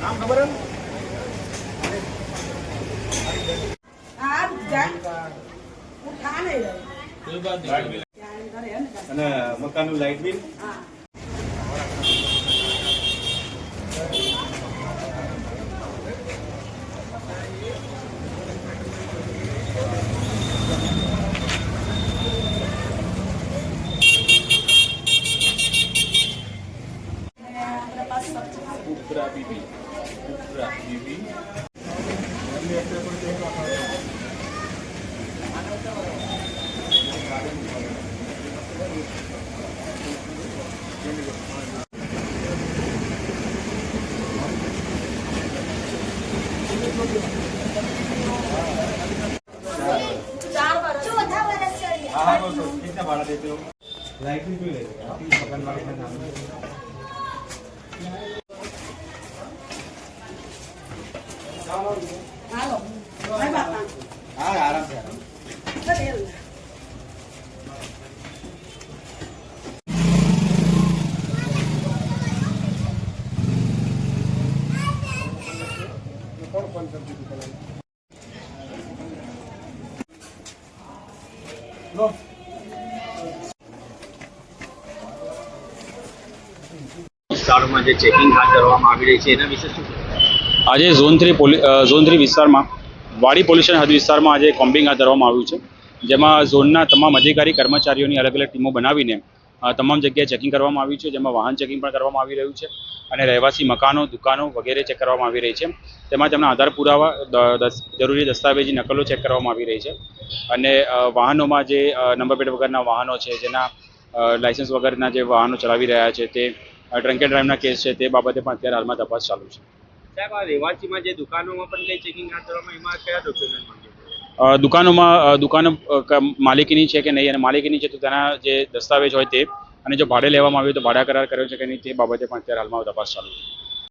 નામ ખબર અને મકાનનું લાઇટ બિલ? বিবি কুকরা বিবি कितना भाड़ा देते हो लाइट भी सकाल હાલો હા જે ચેકિંગ હાથ ધરવામાં આવી રહી છે એના વિશે શું આજે ઝોન થ્રી પોલી ઝોન થ્રી વિસ્તારમાં, વાડી પોલ્યુશન હદ વિસ્તારમાં આજે કોમ્બિંગ હાથ ધરવામાં આવ્યું છે. જેમાં ઝોનના તમામ અધિકારી, કર્મચારીઓની અલગ અલગ ટીમો બનાવીને તમામ જગ્યાએ ચેકિંગ કરવામાં આવ્યું છે. જેમાં વાહન ચેકિંગ પણ કરવામાં આવી રહ્યું છે અને રહેવાસી મકાનો, દુકાનો વગેરે ચેક કરવામાં આવી રહી છે. તેમાં તેમના આધાર પુરાવા જરૂરી દસ્તાવેજી નકલો ચેક કરવામાં આવી રહી છે. અને વાહનોમાં જે નંબર પ્લેટ વગરના વાહનો છે, જેના લાઇસન્સ વગરના જે વાહનો ચલાવી રહ્યા છે, તે ડ્રંક એન્ડ ડ્રાઈવના કેસ છે, તે બાબતે પણ અત્યારે હાલમાં તપાસ ચાલુ છે. સાહેબ જે દુકાનોમાં પણ ચેકિંગ હાથ ધરવામાં કયા દુકાનોમાં દુકાનો માલિકીની છે કે નહીં? અને માલિકીની છે તો તેના જે દસ્તાવેજ હોય તે, અને જો ભાડે લેવામાં આવ્યું તો ભાડા કરાર કર્યો છે કે નહીં તે બાબતે પણ અત્યારે હાલમાં તપાસ ચાલુ છે.